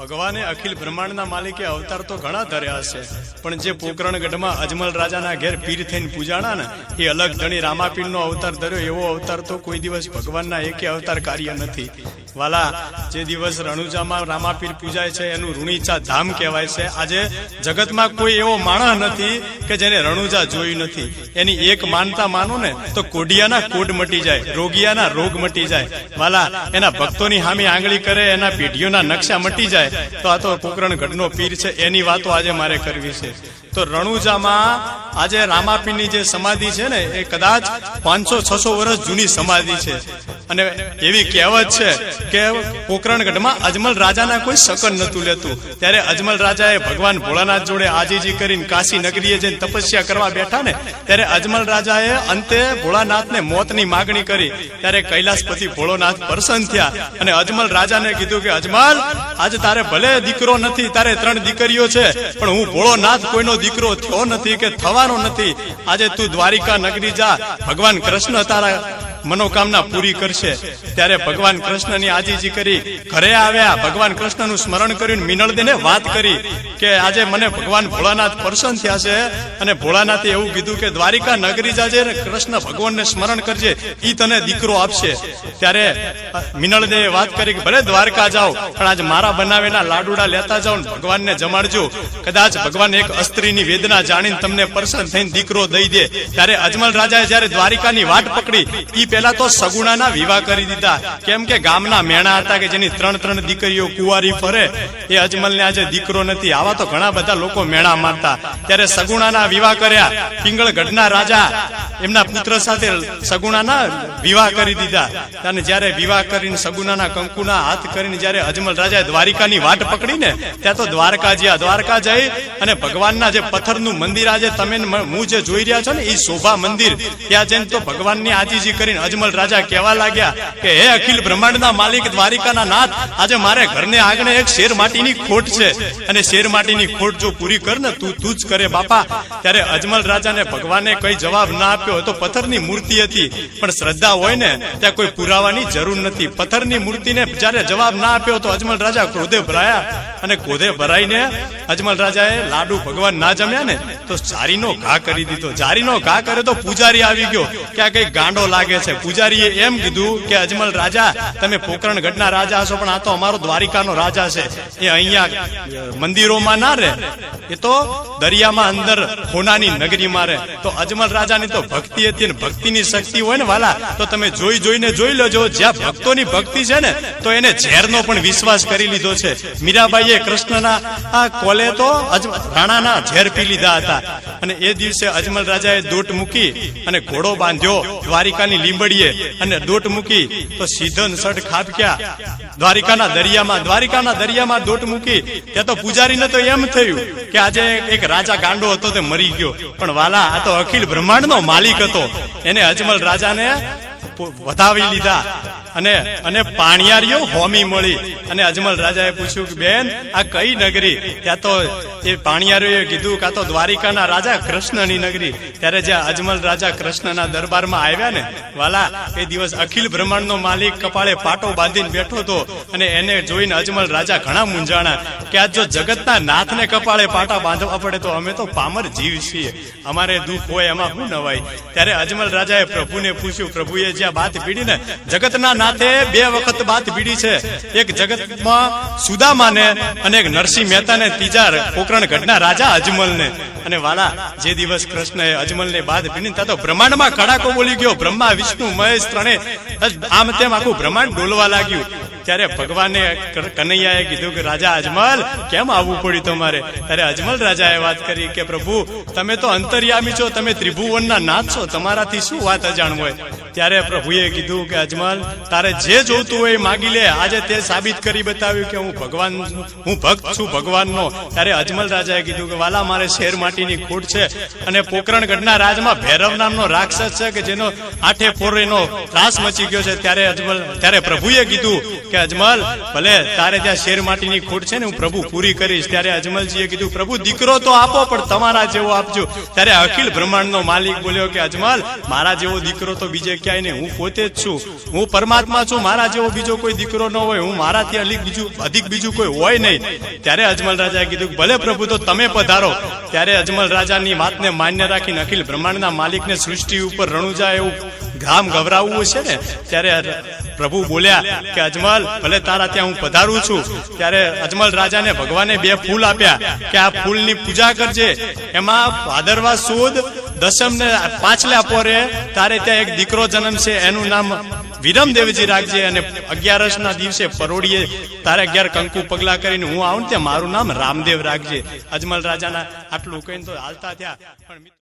ભગવાને અખિલ બ્રહ્માંડના માલિકે અવતાર તો ઘણા ધર્યા છે, પણ જે પોકરણગઢમાં અજમલ રાજાના ઘેર પીર થઈને પૂજાણા ને એ અલગ ધણી રામાપીરનો અવતાર ધર્યો, એવો અવતાર તો કોઈ દિવસ ભગવાનના એકે અવતાર કાર્ય નથી. વાલા, જે દિવસ રણુજામાં રામાપીર પૂજાય છે, એનું ઋણીચા ધામ કહેવાય છે. આજે જગતમાં કોઈ એવો માણસ નથી કે જેને રણુજા જોયું નથી. એની એક માનતા માનો ને, તો કોડિયાના કોડ મટી જાય, રોગિયાના રોગ મટી જાય. વાલા, એના ભક્તોની હામી આંગળી કરે, એના પેઢીઓના નકશા મટી જાય. તો આ તો પોકરણ ગઢનો પીર છે, એની વાતો આજે મારે કરવી છે. તો રણુજામાં આજે રામાપીની જે સમાધિ છે ને, એ કદાચ પાંચસો, છસો વર્ષ જૂની સમાધિ છે. અને એવી કહેવત છે કે પોકરણગઢમાં અજમલ રાજાના કોઈ શકન નતું લેતું. ત્યારે અજમલ રાજાએ ભગવાન ભોળાનાથ જોડે આજીજી કરીને કાશી નગરીએ જઈને તપસ્યા કરવા બેઠા ને, ત્યારે અજમલ રાજાએ અંતે ભોળાનાથને મોતની માગણી કરી. ત્યારે કૈલાસપતિ ભોળોનાથ પ્રસન્ન થયા અને અજમલ રાજાને કીધું કે, અજમલ આજે તારે ભલે દીકરો નથી, તારે ત્રણ દીકરીઓ છે, પણ હું ભોળોનાથ કોઈનો દીકરો થયો નથી કે થવાનો નથી. આજે તું દ્વારિકા નગરી જા, ભગવાન કૃષ્ણ તારા મનોકામના પૂરી કરશે. ત્યારે ભગવાન કૃષ્ણની આજીજી કરી ઘરે આવ્યા, ભગવાન કૃષ્ણનું સ્મરણ કર્યું મિનળદેને વાત કરી કે આજે મને ભગવાન ભોળાનાથ પ્રસન્ન થયા છે અને ભોળાનાથે એવું કીધું કે દ્વારિકા નગરી જાજે ને કૃષ્ણ ભગવાનને સ્મરણ કરજે, ઈ તને દીકરો આપશે. ત્યારે મિનળદેવે વાત કરી કે ભલે દ્વારકા જાઓ, પણ આજ મારા બનાવેલા લાડુડા લેતા જાઓ ને ભગવાનને જમાડજો. કદાચ ભગવાન એક અસ્ત્રીની વેદના જાણીને તમને પ્રસન્ન થઈને દીકરો દઈ દે. ત્યારે અજમલ રાજાએ દ્વારિકા દ્વારિકાની વાટ પકડી, ઈ પહેલા તો સગુણાના વિવાહ કરી દીધા. કેમ કે ગામના મેણા હતા કે જેની ત્રણ ત્રણ દીકરીઓ કુંવારી ફરે, એ અજમલને આજે દીકરો નથી. આવા તો ઘણા બધા લોકો મેણા મારતા. ત્યારે સગુણાના વિવાહ કર્યા. પિંગળગઢના રાજા એમના પુત્ર સાથે સગુણાના વિવાહ કરી દીધા. અને જ્યારે વિવાહ કરીને સગુણાના કંકુના હાથ કરીને જ્યારે અજમલ રાજાએ દ્વારિકાની વાટ પકડીને, ત્યાં તો દ્વારકા જ્યાં દ્વારકા જઈ અને ભગવાનના જે પથ્થરનું મંદિર આજે તમે ને હું જે જોઈ રહ્યા છો ને એ શોભા મંદિર, ત્યાં જઈને તો ભગવાનની આજીજી કરીને અજમલ રાજા કહેવા લાગ્યા કે, હે અખિલ બ્રહ્માંડના માલિક દ્વારિકાના નાથ, આજે મારે ઘરને આંગણે એક શેર માટીની ખોટ છે. અને શેર માટીની ખોટ જો પૂરી કર ને તું તું જ કરે બાપા. ત્યારે અજમલ રાજાને ભગવાને કઈ જવાબ ના આપ્યો તો પથ્થરની મૂર્તિ હતી. પણ શ્રદ્ધા હોય ને, ત્યાં કોઈ પુરાવાની જરૂર નથી. પથ્થરની મૂર્તિને જ્યારે જવાબ ના આપ્યો તો અજમલ રાજા ક્રોધે ભરાયા. અને ક્રોધે ભરાઈને અજમલ રાજાએ લાડુ ભગવાન ના જમ્યા ને, તો જારીનો ઘા કરી દીધો. જારીનો ઘા કરે તો પૂજારી આવી ગયો. કે આ કઈ ગાંડો લાગે છે. પૂજારીએ એમ કીધું કે, અજમલ રાજા, તમે પોકરણ ગઢના રાજા હશો, પણ આ તો અમારો દ્વારિકાનો રાજા છે. એ અહીંયા મંદિરોમાં ના રહે. એ તો દરિયામાં અંદર ખોનાની નગરીમાં રહે. તો અજમલ રાજાની તો ભક્તિ હતી અને ભક્તિની શક્તિ હોય ને વાલા, તો તમે જોઈ જોઈને જોઈ લેજો. જ્યાં ભક્તોની ભક્તિ છે ને, તો એને ઝેરનો પણ વિશ્વાસ કરી લીધો છે. મીરાબાઈએ કૃષ્ણના આ કોલે તો રાણાના ઝેર પી લીધા હતા. અને એ દિવસે અજમલ રાજાએ દોટ મૂકી અને ઘોડો બાંધ્યો. દ્વારિકાની લીંબડીએ અને દોટ મૂકી તો સીધન સટ ખાબક્યા દ્વારિકાના દરિયામાં દ્વારિકાના દરિયામાં દોટ મૂકી. ત્યાં તો પૂજારીને તો એમ થયું કે આજે એક રાજા ગાંડો હતો તે મરી ગયો. પણ વાલા, આ તો અખિલ બ્રહ્માંડનો માલિક હતો. એને અજમલ રાજાને વધાવી લીધા. અને અને પાણિયારીઓ હોમી મળી. અને અજમલ રાજાએ પૂછ્યું કે, બેન, આ કઈ નગરી? ત્યાં તો એ પાણિયારીઓએ કીધું કાં તો દ્વારિકાના રાજા કૃષ્ણની નગરી. ત્યારે જે અજમલ રાજા કૃષ્ણના દરબારમાં આવ્યા ને, વાલા, એ દિવસ અખિલ બ્રહ્માંડનો માલિક કપાળે પાટો બાંધીને બેઠો હતો. અને એને જોઈને અજમલ રાજા ઘણા મૂંઝાણા કે, આજ જો જગતના નાથને કપાળે પાટા બાંધવા પડે તો અમે તો પામર જીવ છીએ. અમારે દુઃખ હોય, એમાં શું નવાય. ત્યારે અજમલ રાજાએ પ્રભુને પૂછ્યું, પ્રભુએ જ્યાં બાત પીડી ને જગતના નાથે બે વખત બાત પીડી છે. એક જગતમાં સુદામાને અને એક નરસિંહ મહેતાને ત્રીજા પોકરણ ગઢના રાજા અજમલને. અને વાલા, જે દિવસ કૃષ્ણએ અજમલને બાદ પીડી તો બ્રહ્માંડમાં કડાકો બોલી ગયો. બ્રહ્મા, વિષ્ણુ, મહેશ ત્રણે આમ તેમ આખું બ્રહ્માંડ ડોલવા લાગ્યું. ત્યારે ભગવાને કનૈયાએ કીધું કે, રાજા અજમલ, કેમ આવવું પડ્યું તમારે? ત્યારે અજમલ રાજાએ વાત કરી કે, પ્રભુ, તમે તો અંતર્યામી છો, તમે ત્રિભુવનના નાથ છો, તમારાથી શું વાત અજાણ હોય? ત્યારે પ્રભુએ કીધું કે, અજમલ, તારે જે જોતું હોય માગી લે. આજે તે સાબિત કરી બતાવ્યું કે હું ભગવાન હું ભક્ત છું ભગવાનનો. ત્યારે અજમલ રાજાએ કીધું કે, વાલા, મારે શેર માટીની ખોટ છે અને પોકરણગઢના રાજમાં ભૈરવ નામનો રાક્ષસ છે કે જેનો આઠે પોરેનો ત્રાસ મચી ગયો છે. ત્યારે અજમલ, ત્યારે પ્રભુએ કીધું કે અજમલ, ભલે તારે ત્યાં શેર માટીની ખોટ છે ને, હું પ્રભુ પૂરી કરીશ. ત્યારે અજમલજીએ કીધું, પ્રભુ, દીકરો તો આપો, પણ તમારા જેવો આપજો. ત્યારે અખિલ બ્રહ્માંડનો માલિક બોલ્યો કે, અજમલ, મારા જેવો દીકરો તો બીજે ક્યાંય નહીં. હું પોતે જ છું. હું પરમાત્મા છું. મારા જેવો બીજો કોઈ દીકરો ન હોય. હું મારાથી અલિક બીજું, અધિક બીજું કોઈ હોય નહીં. ત્યારે અજમલ રાજાએ કીધું, ભલે પ્રભુ, તો તમે પધારો. ત્યારે અજમલ રાજાની વાતને માન્ય રાખીને અખિલ બ્રહ્માંડના માલિકને સૃષ્ટિ ઉપર રણુજા એવું ગામ ગભરાવવું છે ને, ત્યારે પ્રભુ બોલ્યા કે, અજમલ, ભલે તારા ત્યાં હું પધારું છું, ત્યારે અજમલ રાજાને ભગવાને બે ફૂલ આપ્યા કે આ ફૂલની પૂજા કરજે. એમાં ભાદરવા સુદ દસમ ને પાંચલા પોરે તારે ત્યાં એક દીકરો જન્મ છે, એનું નામ વિરમદેવજી રાખજે અને અગિયારસ ના દિવસે પરોડીએ તારે અગિયાર કંકુ પગલા કરીને હું આવું ત્યાં મારું નામ રામદેવ રાખજે. અજમલ રાજાના આટલું કહીને તો હાલતા થયા. પણ